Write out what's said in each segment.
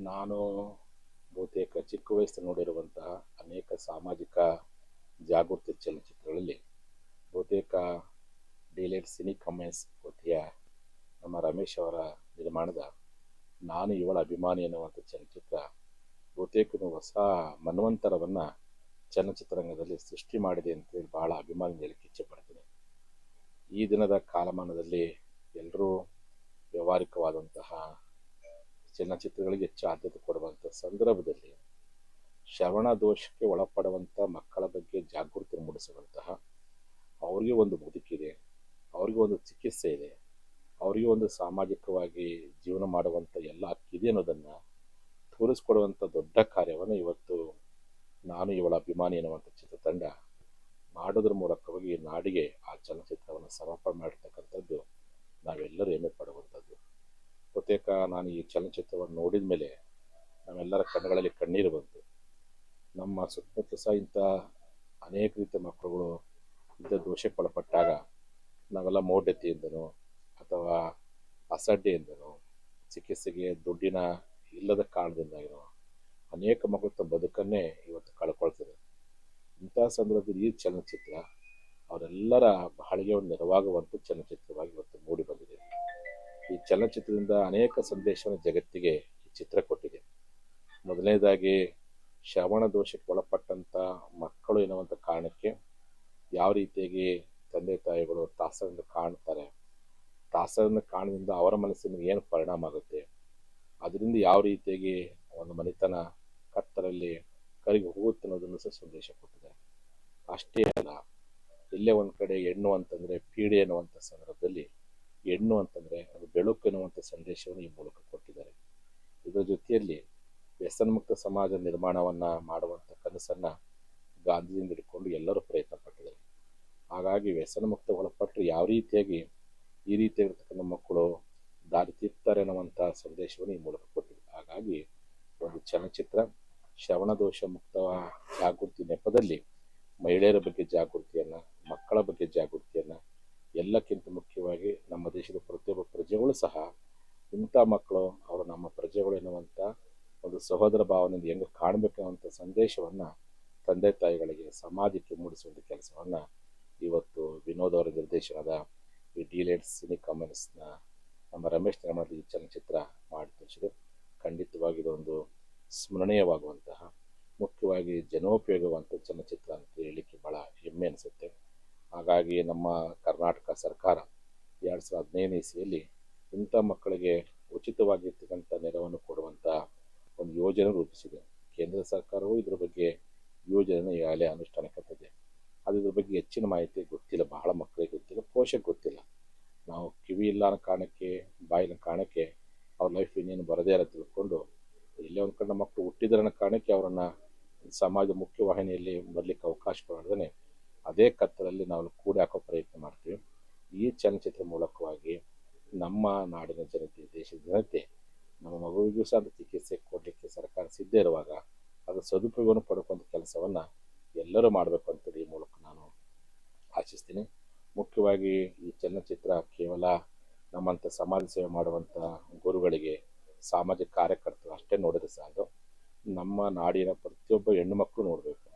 ನಾನು ಬಹುತೇಕ ಚಿಕ್ಕ ವಯಸ್ಸು ನೋಡಿರುವಂತಹ ಅನೇಕ ಸಾಮಾಜಿಕ ಜಾಗೃತಿ ಚಲನಚಿತ್ರಗಳಲ್ಲಿ ಬಹುತೇಕ ಡಿಲೈಟ್ ಸಿನಿ ಕಮೆನ್ಸ್ ಕೃತಿಯ ನಮ್ಮ ರಮೇಶ್ ಅವರ ನಿರ್ಮಾಣದ ನಾನು ಇವಳ ಅಭಿಮಾನಿ ಎನ್ನುವಂಥ ಚಲನಚಿತ್ರ ಬಹುತೇಕ ಹೊಸ ಮನ್ವಂತರವನ್ನು ಚಲನಚಿತ್ರರಂಗದಲ್ಲಿ ಸೃಷ್ಟಿ ಮಾಡಿದೆ ಅಂತೇಳಿ ಭಾಳ ಅಭಿಮಾನಿ ಹೇಳಕ್ಕೆ ಇಚ್ಛೆಪಡ್ತೀನಿ ಈ ದಿನದ ಕಾಲಮಾನದಲ್ಲಿ ಎಲ್ಲರೂ ವ್ಯವಹಾರಿಕವಾದಂತಹ ಚಲನಚಿತ್ರಗಳಿಗೆ ಹೆಚ್ಚು ಆದ್ಯತೆ ಕೊಡುವಂಥ ಸಂದರ್ಭದಲ್ಲಿ ಶ್ರವಣ ದೋಷಕ್ಕೆ ಒಳಪಡುವಂಥ ಮಕ್ಕಳ ಬಗ್ಗೆ ಜಾಗೃತಿ ಮೂಡಿಸುವಂತಹ ಅವರಿಗೆ ಒಂದು ಬದುಕಿದೆ, ಅವರಿಗೆ ಒಂದು ಚಿಕಿತ್ಸೆ ಇದೆ, ಅವರಿಗೆ ಒಂದು ಸಾಮಾಜಿಕವಾಗಿ ಜೀವನ ಮಾಡುವಂಥ ಎಲ್ಲ ಹಕ್ಕಿದೆ ಅನ್ನೋದನ್ನು ತೋರಿಸ್ಕೊಡುವಂಥ ದೊಡ್ಡ ಕಾರ್ಯವನ್ನು ಇವತ್ತು ನಾನು ಇವಳ ಅಭಿಮಾನಿ ಎನ್ನುವಂಥ ಚಿತ್ರತಂಡ ಮಾಡೋದ್ರ ಮೂಲಕವಾಗಿ ನಾಡಿಗೆ ಆ ಚಲನಚಿತ್ರವನ್ನು ಸಮರ್ಪಣೆ ಮಾಡಿರ್ತಕ್ಕಂಥದ್ದು ನಾವೆಲ್ಲರೂ ಹೆಮ್ಮೆ ಪಡುವಂಥದ್ದು. ಬಹುತೇಕ ನಾನು ಈ ಚಲನಚಿತ್ರವನ್ನು ನೋಡಿದ ಮೇಲೆ ನಮ್ಮೆಲ್ಲರ ಕಣ್ಣುಗಳಲ್ಲಿ ಕಣ್ಣೀರು ಬಂತು. ನಮ್ಮ ಸುತ್ತಮುತ್ತ ಸಹ ಇಂಥ ಅನೇಕ ರೀತಿಯ ಮಕ್ಕಳುಗಳು ಇಂಥ ದೋಷಕ್ಕೊಳಪಟ್ಟಾಗ ನಾವೆಲ್ಲ ಮೌಢ್ಯತೆಯಿಂದನೋ ಅಥವಾ ಅಸಡ್ಡೆಯಿಂದನೋ ಚಿಕಿತ್ಸೆಗೆ ದುಡ್ಡಿನ ಇಲ್ಲದ ಕಾರಣದಿಂದಾಗಿನೋ ಅನೇಕ ಮಕ್ಕಳು ತಮ್ಮ ಬದುಕನ್ನೇ ಇವತ್ತು ಕಳ್ಕೊಳ್ತಿದೆ ಇಂಥ ಸಂದರ್ಭದಲ್ಲಿ ಈ ಚಲನಚಿತ್ರ ಅವರೆಲ್ಲರ ಬಾಳಿಗೆ ಒಂದು ನೆರವಾಗುವಂಥ ಚಲನಚಿತ್ರವಾಗಿ ಇವತ್ತು ಈ ಚಲನಚಿತ್ರದಿಂದ ಅನೇಕ ಸಂದೇಶವನ್ನು ಜಗತ್ತಿಗೆ ಈ ಚಿತ್ರ ಕೊಟ್ಟಿದೆ. ಮೊದಲನೇದಾಗಿ, ಶ್ರವಣ ದೋಷಕ್ಕೆ ಒಳಪಟ್ಟಂಥ ಮಕ್ಕಳು ಎನ್ನುವಂಥ ಕಾರಣಕ್ಕೆ ಯಾವ ರೀತಿಯಾಗಿ ತಂದೆ ತಾಯಿಗಳು ತಾಸರನ್ನು ಕಾಣ್ತಾರೆ ತಾಸರನ್ನು ಕಾಣದಿಂದ ಅವರ ಮನಸ್ಸಿನ ಏನು ಪರಿಣಾಮ ಆಗುತ್ತೆ, ಅದರಿಂದ ಯಾವ ರೀತಿಯಾಗಿ ಒಂದು ಮನೆತನ ಕತ್ತರಲ್ಲಿ ಕರಿಗೆ ಹೋಗುತ್ತೆ ಅನ್ನೋದನ್ನು ಸಹ ಸಂದೇಶ ಕೊಟ್ಟಿದೆ. ಅಷ್ಟೇ ಅಲ್ಲ, ಇಲ್ಲೇ ಒಂದು ಕಡೆ ಹೆಣ್ಣು ಅಂತಂದರೆ ಪೀಡೆ ಎನ್ನುವಂಥ ಸಂದರ್ಭದಲ್ಲಿ ಹೆಣ್ಣು ಅಂತಂದರೆ ಅದು ಬೆಳಕು ಎನ್ನುವಂಥ ಸಂದೇಶವನ್ನು ಈ ಮೂಲಕ ಕೊಟ್ಟಿದ್ದಾರೆ. ಇದರ ಜೊತೆಯಲ್ಲಿ ವ್ಯಸನಮುಕ್ತ ಸಮಾಜ ನಿರ್ಮಾಣವನ್ನು ಮಾಡುವಂಥ ಕನಸನ್ನು ಗಾಂಧಿಯಿಂದ ಹಿಡ್ಕೊಂಡು ಎಲ್ಲರೂ ಪ್ರಯತ್ನ ಪಟ್ಟಿದ್ದಾರೆ. ಹಾಗಾಗಿ ವ್ಯಸನಮುಕ್ತ ಒಳಪಟ್ಟರೆ ಯಾವ ರೀತಿಯಾಗಿ ಈ ರೀತಿಯಾಗಿರ್ತಕ್ಕಂಥ ಮಕ್ಕಳು ದಾರಿ ತೀರ್ತಾರೆ ಅನ್ನುವಂಥ ಸಂದೇಶವನ್ನು ಈ ಮೂಲಕ ಕೊಟ್ಟಿದೆ ಹಾಗಾಗಿ ಒಂದು ಚಲನಚಿತ್ರ, ಶ್ರವಣ ದೋಷ ಮುಕ್ತ ಜಾಗೃತಿ ನೆಪದಲ್ಲಿ ಮಹಿಳೆಯರ ಬಗ್ಗೆ ಜಾಗೃತಿಯನ್ನು, ಮಕ್ಕಳ ಬಗ್ಗೆ ಜಾಗೃತಿಯನ್ನು ಎಲ್ಲಕ್ಕಿಂತ ಮುಖ್ಯವಾಗಿ ನಮ್ಮ ದೇಶದ ಪ್ರತಿಯೊಬ್ಬ ಪ್ರಜೆಗಳು ಸಹ ಇಂಥ ಮಕ್ಕಳು ಅವರು ನಮ್ಮ ಪ್ರಜೆಗಳು ಎನ್ನುವಂಥ ಒಂದು ಸಹೋದರ ಭಾವನೆಯಿಂದ ಹೆಂಗೆ ಕಾಣಬೇಕನ್ನುವಂಥ ಸಂದೇಶವನ್ನು ತಂದೆ ತಾಯಿಗಳಿಗೆ, ಸಮಾಜಕ್ಕೆ ಮೂಡಿಸುವಂಥ ಕೆಲಸವನ್ನು ಇವತ್ತು ವಿನೋದ್ ಅವರ ನಿರ್ದೇಶನದ ಈ ಡಿಲೇಟ್ ಸಿನಿ ಕಾಮನ್ಸ್ನ ನಮ್ಮ ರಮೇಶ್ ನಿರ್ಮಾಣದ ಈ ಚಲನಚಿತ್ರ ಮಾಡಿ ತೋರಿಸಿದೆ. ಖಂಡಿತವಾಗಿ ಇದೊಂದು ಸ್ಮರಣೀಯವಾಗುವಂತಹ, ಮುಖ್ಯವಾಗಿ ಜನೋಪಯೋಗವಂಥ ಚಲನಚಿತ್ರ ಅಂತ ಹೇಳಲಿಕ್ಕೆ ಭಾಳ ಹೆಮ್ಮೆ ಅನಿಸುತ್ತೆ. ಹಾಗಾಗಿ ನಮ್ಮ ಕರ್ನಾಟಕ ಸರ್ಕಾರ ಎರಡು ಸಾವಿರದ ಹದಿನೈದನೇ ಇಸ್ವಿಯಲ್ಲಿ ಇಂಥ ಮಕ್ಕಳಿಗೆ ಉಚಿತವಾಗಿರ್ತಕ್ಕಂಥ ನೆರವನ್ನು ಕೊಡುವಂಥ ಒಂದು ಯೋಜನೆ ರೂಪಿಸಿದೆ. ಕೇಂದ್ರ ಸರ್ಕಾರವು ಇದ್ರ ಬಗ್ಗೆ ಯೋಜನೆ ಈಗಾಗಲೇ ಅನುಷ್ಠಾನಕ್ಕೆ ತಂದಿದೆ ಅದು ಇದ್ರ ಬಗ್ಗೆ ಹೆಚ್ಚಿನ ಮಾಹಿತಿ ಗೊತ್ತಿಲ್ಲ, ಬಹಳ ಮಕ್ಕಳಿಗೆ ಗೊತ್ತಿಲ್ಲ ಪೋಷಕ ಗೊತ್ತಿಲ್ಲ. ನಾವು ಕಿವಿ ಇಲ್ಲ ಅನ್ನೋ ಕಾರಣಕ್ಕೆ, ಬಾಯಿನ ಕಾರಣಕ್ಕೆ ಅವ್ರ ಲೈಫ್ ಇನ್ನೇನು ಬರದೇ ಇರೋ ತಿಳ್ಕೊಂಡು ಇಲ್ಲೇ ಒಂದು ಕಡೆ ಮಕ್ಕಳು ಹುಟ್ಟಿದ್ರ ಅನ್ನೋ ಕಾರಣಕ್ಕೆ ಅವರನ್ನು ಸಮಾಜದ ಮುಖ್ಯವಾಹಿನಿಯಲ್ಲಿ ಬರಲಿಕ್ಕೆ ಅವಕಾಶ ಕೊಡದೇ ಅದೇ ಕತ್ತಲಲ್ಲಿ ನಾವು ಕೂಡಿ ಹಾಕೋ ಪ್ರಯತ್ನ ಮಾಡ್ತೀವಿ. ಈ ಚಲನಚಿತ್ರ ಮೂಲಕವಾಗಿ ನಮ್ಮ ನಾಡಿನ ಜನತೆ, ದೇಶದ ಜನತೆ, ನಮ್ಮ ಮಗುವಿಗೂ ಸಹ ಚಿಕಿತ್ಸೆ ಕೊಡಲಿಕ್ಕೆ ಸರ್ಕಾರ ಸಿದ್ಧ ಇರುವಾಗ ಅದರ ಸದುಪಯೋಗವನ್ನು ಪಡ್ಕೊಂಥ ಕೆಲಸವನ್ನು ಎಲ್ಲರೂ ಮಾಡಬೇಕು ಅಂತೇಳಿ ಈ ಮೂಲಕ ನಾನು ಆಶಿಸ್ತೀನಿ. ಮುಖ್ಯವಾಗಿ ಈ ಚಲನಚಿತ್ರ ಕೇವಲ ನಮ್ಮಂಥ ಸಮಾಜ ಸೇವೆ ಮಾಡುವಂಥ ಗುರುಗಳಿಗೆ, ಸಾಮಾಜಿಕ ಕಾರ್ಯಕರ್ತರು ಅಷ್ಟೇ ನೋಡಿದ್ರೆ ಸಾಲದು. ನಮ್ಮ ನಾಡಿನ ಪ್ರತಿಯೊಬ್ಬ ಹೆಣ್ಣು ಮಕ್ಕಳು ನೋಡಬೇಕು.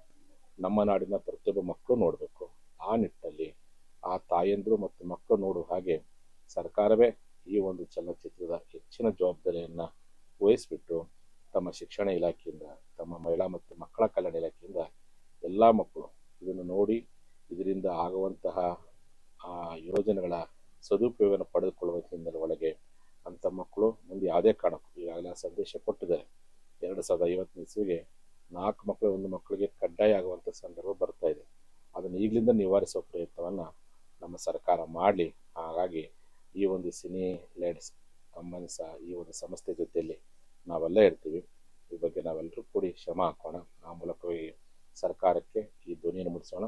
ನಮ್ಮ ನಾಡಿನ ಪ್ರತಿಯೊಬ್ಬ ಮಕ್ಕಳು ನೋಡಬೇಕು. ಆ ನಿಟ್ಟಿನಲ್ಲಿ ಆ ತಾಯಂದರು ಮತ್ತು ಮಕ್ಕಳು ನೋಡುವ ಹಾಗೆ ಸರ್ಕಾರವೇ ಈ ಒಂದು ಚಲನಚಿತ್ರದ ಹೆಚ್ಚಿನ ಜವಾಬ್ದಾರಿಯನ್ನು ವಹಿಸಿಬಿಟ್ಟು ತಮ್ಮ ಶಿಕ್ಷಣ ಇಲಾಖೆಯಿಂದ, ತಮ್ಮ ಮಹಿಳಾ ಮತ್ತು ಮಕ್ಕಳ ಕಲ್ಯಾಣ ಇಲಾಖೆಯಿಂದ ಎಲ್ಲ ಮಕ್ಕಳು ಇದನ್ನು ನೋಡಿ ಇದರಿಂದ ಆಗುವಂತಹ ಆ ಯೋಜನೆಗಳ ಸದುಪಯೋಗವನ್ನು ಪಡೆದುಕೊಳ್ಳುವ ಹಿನ್ನೆಲೆ ಒಳಗೆ ಅಂಥ ಮಕ್ಕಳು ಮುಂದೆ ಯಾವುದೇ ಕಾರಣಕ್ಕೂ ಈಗಾಗಲೇ ಸಂದೇಶ ಕೊಟ್ಟಿದ್ದಾರೆ. ಎರಡು ಸಾವಿರದ ಐವತ್ತನೇ ಇಸ್ವಿಗೆ ನಾಲ್ಕು ಮಕ್ಕಳು ಒಂದು ಮಕ್ಕಳಿಗೆ ಕಡ್ಡಾಯ ಆಗುವಂಥ ಸಂದರ್ಭ ಬರ್ತಾ ಇದೆ. ಅದನ್ನು ಈಗಲಿಂದ ನಿವಾರಿಸುವ ಪ್ರಯತ್ನವನ್ನು ನಮ್ಮ ಸರ್ಕಾರ ಮಾಡಲಿ. ಹಾಗಾಗಿ ಈ ಒಂದು ಸಿನಿ ಲೇಡ್ಸ್ ಸಹ ಈ ಒಂದು ಸಂಸ್ಥೆ ಜೊತೆಯಲ್ಲಿ ನಾವೆಲ್ಲ ಇರ್ತೀವಿ. ಈ ಬಗ್ಗೆ ನಾವೆಲ್ಲರೂ ಕೂಡಿ ಶ್ರಮ ಹಾಕೋಣ. ಆ ಮೂಲಕವಾಗಿ ಸರ್ಕಾರಕ್ಕೆ ಈ ಧ್ವನಿಯನ್ನು ಮುಟ್ಟಿಸೋಣ.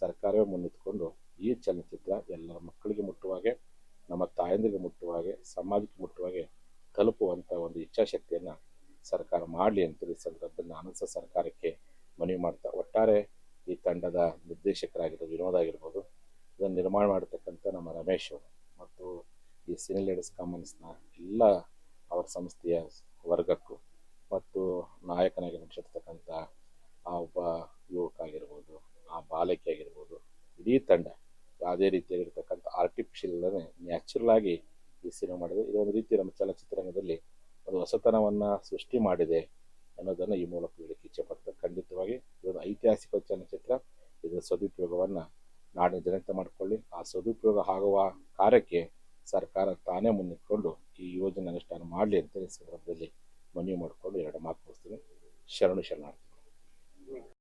ಸರ್ಕಾರವೇ ಮುನ್ನಿತ್ಕೊಂಡು ಈ ಚಲನಚಿತ್ರ ಎಲ್ಲರ ಮಕ್ಕಳಿಗೆ ಮುಟ್ಟುವಾಗೆ ನಮ್ಮ ತಾಯಂದಿರಿಗೆ ಮುಟ್ಟುವಾಗೆ ಸಮಾಜಕ್ಕೆ ಮುಟ್ಟುವಾಗೆ ತಲುಪುವಂಥ ಒಂದು ಇಚ್ಛಾಶಕ್ತಿಯನ್ನು ಮಾಡಲಿ ಅಂತ ಈ ಸಂದರ್ಭದಲ್ಲಿ ನಾನು ಸಹ ಸರ್ಕಾರಕ್ಕೆ ಮನವಿ ಮಾಡ್ತಾ, ಒಟ್ಟಾರೆ ಈ ತಂಡದ ನಿರ್ದೇಶಕರಾಗಿರೋ ವಿನೋದ್ ಆಗಿರ್ಬೋದು, ಇದನ್ನು ನಿರ್ಮಾಣ ಮಾಡತಕ್ಕಂಥ ನಮ್ಮ ರಮೇಶ್ ಅವರು ಮತ್ತು ಈ ಸಿನಿ ಲೇಡೀಸ್ ಕಾಮನ್ಸ್ನ ಎಲ್ಲ ಅವರ ಸಂಸ್ಥೆಯ ವರ್ಗಕ್ಕೂ ಮತ್ತು ನಾಯಕನಾಗಿ ನಟಿಸಿರ್ತಕ್ಕಂಥ ಆ ಒಬ್ಬ ಯುವಕ ಆಗಿರ್ಬೋದು, ಆ ಬಾಲಕಿ ಆಗಿರ್ಬೋದು, ಇಡೀ ತಂಡ ಯಾವುದೇ ರೀತಿಯಾಗಿರ್ತಕ್ಕಂಥ ಆರ್ಟಿಫಿಷಿಯಲ್ ನ್ಯಾಚುರಲ್ ಆಗಿ ಈ ಸಿನಿಮಾ ಮಾಡಿದೆ ಇದೊಂದು ರೀತಿ ನಮ್ಮ ಚಲನಚಿತ್ರರಂಗದಲ್ಲಿ ಹೊಸತನವನ್ನು ಸೃಷ್ಟಿ ಮಾಡಿದೆ ಅನ್ನೋದನ್ನು ಈ ಮೂಲಕ ಹೇಳಕ್ಕೆ ಇಚ್ಛೆಪಡ್ತಾರೆ ಖಂಡಿತವಾಗಿ ಇದೊಂದು ಐತಿಹಾಸಿಕ ಚಲನಚಿತ್ರ. ಇದರ ಸದುಪಯೋಗವನ್ನು ನಾಡಿನ ಜನತೆ ಮಾಡಿಕೊಳ್ಳಿ. ಆ ಸದುಪಯೋಗ ಆಗುವ ಕಾರ್ಯಕ್ಕೆ ಸರ್ಕಾರ ತಾನೇ ಮುನ್ನಿಟ್ಕೊಂಡು ಈ ಯೋಜನೆ ಅನುಷ್ಠಾನ ಮಾಡಲಿ ಅಂತ ಈ ಸಂದರ್ಭದಲ್ಲಿ ಮನವಿ ಮಾಡಿಕೊಂಡು ಎರಡು ಮಾತು ಕೊಡ್ತೀನಿ ಶರಣು ಶರಣಾರ್ಥಿ